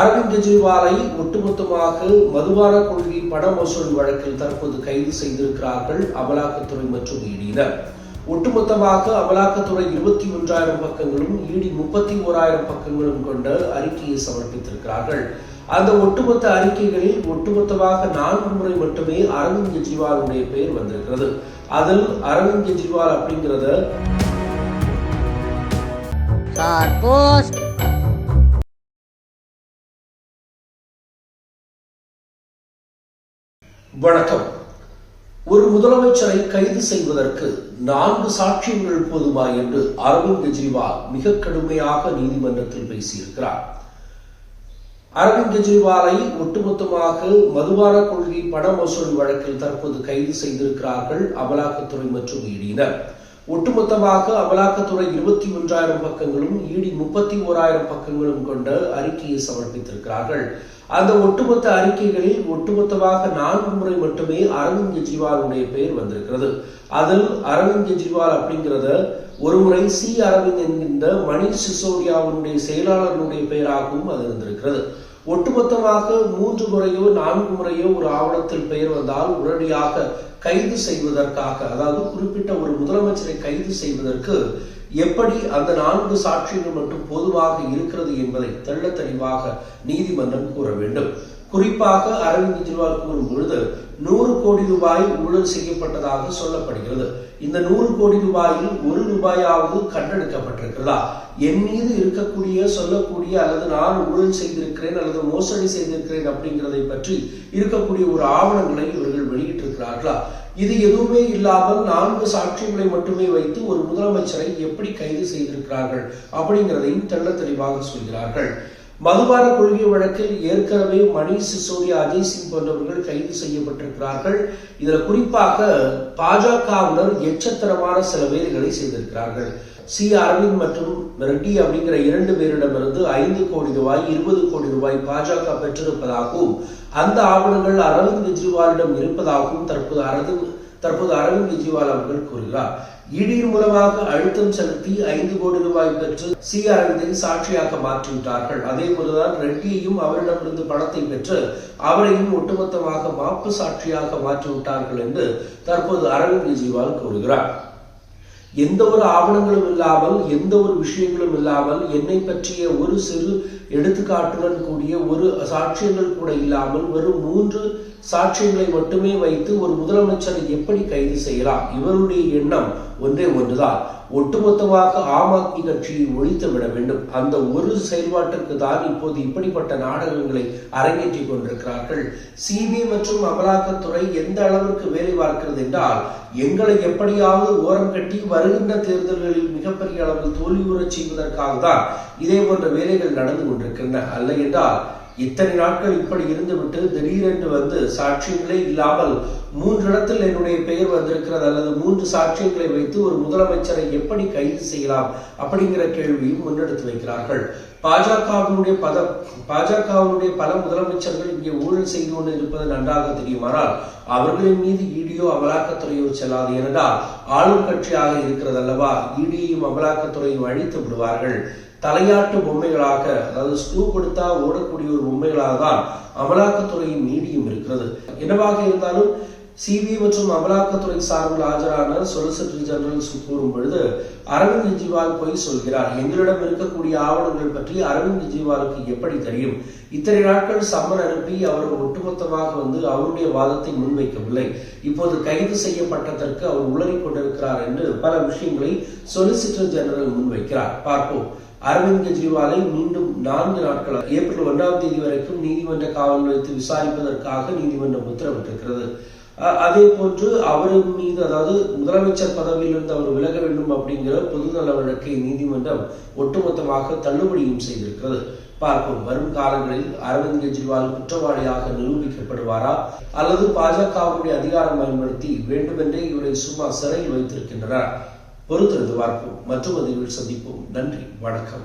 அரவிந்த் கெஜ்ரிவாலை ஒட்டுமொத்தமாக மதுபான கொள்கை பண மோசடி வழக்கில் தற்போது கைது செய்திருக்கிறார்கள் அமலாக்கத்துறை மற்றும் இடியினர். ஒட்டுமொத்தமாக அமலாக்கத்துறை இருபத்தி ஒன்றாயிரம் பக்கங்களும் இடி முப்பத்தி ஓராயிரம் பக்கங்களும் கொண்ட அறிக்கையை சமர்ப்பித்திருக்கிறார்கள். அந்த ஒட்டுமொத்த அறிக்கைகளில் ஒட்டுமொத்தமாக நான்கு முறை மட்டுமே அரவிந்த் கெஜ்ரிவாலுடைய பெயர் வந்திருக்கிறது. அதில் அரவிந்த் கெஜ்ரிவால் அப்படிங்கிறத வணக்கம். ஒரு முதலமைச்சரை கைது செய்வதற்கு நான்கு சாட்சியங்கள் போதுமா என்று அரவிந்த் கெஜ்ரிவால் மிக கடுமையாக நீதிமன்றத்தில் பேசியிருக்கிறார். அரவிந்த் கெஜ்ரிவாலை ஒட்டுமொத்தமாக மதுபான கொள்கை பண மோசடி வழக்கில் தற்போது கைது செய்திருக்கிறார்கள் அமலாக்கத்துறை மற்றும் ஈடியினர் ஒட்டுமொத்தமாக அமலாக்கத்துறை இருபத்தி ஒன்றாயிரம் பக்கங்களும் ஈடி முப்பத்தி ஓராயிரம் பக்கங்களும் கொண்ட அறிக்கையை சமர்ப்பித்திருக்கிறார்கள். அந்த ஒட்டுமொத்த அறிக்கைகளில் ஒட்டுமொத்தமாக நான்கு முறை மட்டுமே அரவிந்த் கெஜ்ரிவாலுடைய பெயர் வந்திருக்கிறது. அதில் அரவிந்த் கெஜ்ரிவால் அப்படிங்கிறத ஒரு முறை சி அரவிந்த் என்கின்ற மணிஷ் சிசோடியாவுடைய செயலாளர்களுடைய பெயராகவும் அது இருந்திருக்கிறது. ஒட்டுமொத்தமாக மூன்று முறையோ நான்கு முறையோ ஒரு ஆவணத்தில் பெயர் வந்தால் உடனடியாக கைது செய்வதற்காக அதாவது குறிப்பிட்ட ஒரு முதலமைச்சரை கைது செய்வதற்கு எப்படி அந்த நான்கு சாட்சியங்கள் மட்டும் பொதுவாக இருக்கிறது என்பதை தெள்ள தெளிவாக நீதிமன்றம் கூற வேண்டும். குறிப்பாக அரவிந்த் கெஜ்ரிவால் கூறும் பொழுது நூறு கோடி ரூபாய் ஊழல் செய்யப்பட்டதாக சொல்லப்படுகிறது. இந்த நூறு கோடி ரூபாயில் ஒரு ரூபாயாவது கண்டெடுக்கப்பட்டிருக்கிறதா? என் மீது இருக்கக்கூடிய சொல்லக்கூடிய அல்லது நான் ஊழல் செய்திருக்கிறேன் அல்லது மோசடி செய்திருக்கிறேன் அப்படிங்கிறதை பற்றி இருக்கக்கூடிய ஒரு ஆவணங்களை இவர்கள் வெளியிட்டிருக்கிறார்களா? இது எதுவுமே இல்லாமல் நான்கு சாட்சியங்களை மட்டுமே வைத்து ஒரு முதலமைச்சரை எப்படி கைது செய்திருக்கிறார்கள் அப்படிங்கிறதையும் தெள்ள தெளிவாக சொல்கிறார்கள். மதுபான கொள்கை வழக்கில் ஏற்கனவே மணீஷ் சிசோடியா அஜய் சிங் போன்றவர்கள் கைது செய்யப்பட்டிருக்கிறார்கள். இதில் குறிப்பாக பாஜகவினர் எச்சத்தரமான சில வேலைகளை செய்திருக்கிறார்கள். சி. அரவிந்த் மற்றும் ரெட்டி அப்படிங்கிற இரண்டு பேரிடமிருந்து ஐந்து கோடி ரூபாய் இருபது கோடி ரூபாய் பாஜக பெற்றிருப்பதாகவும் அந்த ஆவணங்கள் அரவிந்த் கெஜ்ரிவாலிடம் இருப்பதாகவும் தற்போது அரவிந்த் தற்போது அரவிந்த் கெஜ்ரிவால் அவர்கள் கூறுகிறார். இடியின் மூலமாக அழுத்தம் செலுத்தி ஐந்து கோடி ரூபாய் பெற்று சி அரவிந்தை சாட்சியாக மாற்றிவிட்டார்கள். அதே போலதான் ரெட்டியையும் அவரிடமிருந்து பணத்தை பெற்று அவரையும் ஒட்டுமொத்தமாக மாப்பு சாட்சியாக மாற்றிவிட்டார்கள் என்று தற்போது அரவிந்த் கெஜ்ரிவால் கூறுகிறார். எந்த ஒரு ஆவணங்களும் இல்லாமல் எந்த ஒரு விஷயங்களும் இல்லாமல் என்னை பற்றிய ஒரு சிறு எடுத்துக்காட்டுடன் கூடிய ஒரு சாட்சியங்கள் கூட இல்லாமல் வெறும் மூன்று சாட்சியங்களை மட்டுமே வைத்து ஒரு முதலமைச்சரை எப்படி கைது செய்யலாம்? இவருடைய எண்ணம் ஒன்றே ஒன்றுதான். ஒட்டுமொத்தமாக ஆம் ஆத்மி கட்சியை ஒழித்து விட வேண்டும். அந்த ஒரு செயல்பாட்டிற்கு தான் இப்போது இப்படிப்பட்ட நாடகங்களை அரங்கேற்றிக் கொண்டிருக்கிறார்கள். சிபிஐ மற்றும் அமலாக்கத்துறை எந்த அளவிற்கு வேலை பார்க்கிறது என்றால் எங்களை எப்படியாவது ஓரம் கட்டி வருகின்ற தேர்தல்களில் மிகப்பெரிய அளவில் தோல்வியுறச் செய்வதற்காக தான் இதே போன்ற வேலைகள் நடந்து கொண்டிருக்கின்றன. அல்ல என்றால் இத்தனை நாட்கள் இப்படி இருந்துவிட்டு திடீரென்று வந்து சாட்சியங்களே இல்லாமல் மூன்று இடத்தில் என்னுடைய பெயர் வந்திருக்கிறது அல்லது மூன்று சாட்சியங்களை வைத்து ஒரு முதலமைச்சரை எப்படி கைது செய்யலாம் அப்படிங்கிற கேள்வியும் முன்னெடுத்து வைக்கிறார்கள். பாஜகவினுடைய பத பாஜகவினுடைய பல முதலமைச்சர்கள் இங்கே ஊழல் செய்து கொண்டு இருப்பது நன்றாக தெரியுமானால் அவர்களின் மீது இடியோ அமலாக்கத்துறையோ செல்லாது ஏனென்றால் ஆளும் கட்சியாக இருக்கிறது அல்லவா இடியையும் அமலாக்கத்துறையும் அழித்து விடுவார்கள். தலையாட்டு பொம்மைகளாக அதாவது ஸ்க்ரூ கொடுத்தா ஓடக்கூடிய ஒரு பொம்மைகளாக தான் அமலாக்கத்துறையின் நீடியும் இருக்கிறது. என்னவாக இருந்தாலும் சிபிஐ மற்றும் அமலாக்கத்துறை சார்பில் ஆஜரான சொலிசிட்டர் ஜெனரல் கூறும் பொழுது அரவிந்த் கெஜ்ரிவால் போய் சொல்கிறார். எங்களிடம் இருக்கக்கூடிய ஆவணங்கள் பற்றி அரவிந்த் கெஜ்ரிவாலுக்கு எப்படி தெரியும்? இத்தனை நாட்கள் சம்மன் அனுப்பி அவர் ஒட்டுமொத்தமாக வந்து அவருடைய வாதத்தை முன்வைக்கவில்லை. இப்போது கைது செய்யப்பட்டதற்கு அவர் உளறி கொண்டிருக்கிறார் என்று பல விஷயங்களை சொலிசிட்டர் ஜெனரல் முன்வைக்கிறார். பார்ப்போம். அரவிந்த் கெஜ்ரிவாலை மீண்டும் நான்கு நாட்கள் ஏப்ரல் ஒன்றாம் தேதி வரைக்கும் நீதிமன்ற காவல் வைத்து விசாரிப்பதற்காக நீதிமன்றம் உத்தரவிட்டிருக்கிறது. அதே போன்று அவரின் மீது அதாவது முதலமைச்சர் பதவியிலிருந்து அவர் விலக வேண்டும் அப்படிங்கிற பொதுநல வழக்கை நீதிமன்றம் ஒட்டுமொத்தமாக தள்ளுபடியும் செய்திருக்கிறது. பார்ப்போம். வரும் காலங்களில் அரவிந்த் கெஜ்ரிவால் குற்றவாளியாக நிரூபிக்கப்படுவாரா? அல்லது பாஜகவுடைய அதிகாரம் பயன்படுத்தி வேண்டுமென்றே இவரை சும்மா சிறையில் வைத்திருக்கின்றனர்? பொறுத்திருந்து பார்ப்போம். மற்றும் அதில் சந்திப்போம். நன்றி. வணக்கம்.